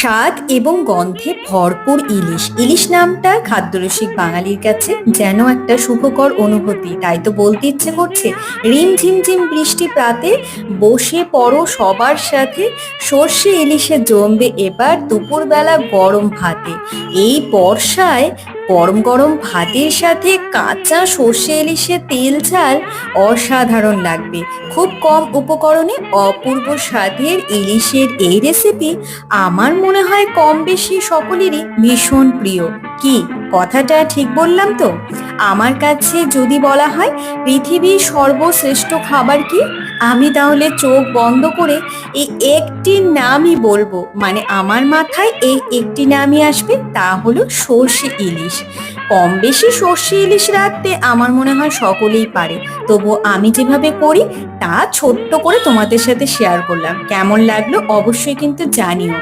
স্বাদ এবং গন্ধে ভরপুর ইলিশ। ইলিশ নামটা খাদ্যরসিক বাঙালির কাছে যেন একটা সুখকর অনুভূতি। তাই তো বলতে ইচ্ছে করছে, রিম ঝিমঝিম বৃষ্টি প্রাতে বসে পড়ো সবার সাথে, সর্ষে ইলিশে জমবে এবার দুপুরবেলা গরম ভাতে। এই বর্ষায় গরম গরম ভাতের সাথে কাঁচা সর্ষে ইলিশে তেল ঝাল অসাধারণ লাগবে। খুব কম উপকরণে অপূর্ব স্বাদের ইলিশের এই রেসিপি আমার মনে হয় কম বেশি সকলেরই ভীষণ প্রিয়। কি? কথাটা ঠিক বললাম তো? আমার কাছে যদি বলা হয় পৃথিবীর সর্বশ্রেষ্ঠ খাবার কি? আমি তাহলে চোখ বন্ধ করে এই একটি নামই বলব। মানে আমার মাথায় এই একটি নামই আসবে, তা হলো সর্ষে ইলিশ। কম বেশি সর্ষে ইলিশ রাখতে আমার মনে হয় সকলেই পারে। তবু আমি যেভাবে করি, তা ছোট্ট করে তোমাদের সাথে শেয়ার করলাম। কেমন লাগল অবশ্যই কিন্তু জানিও।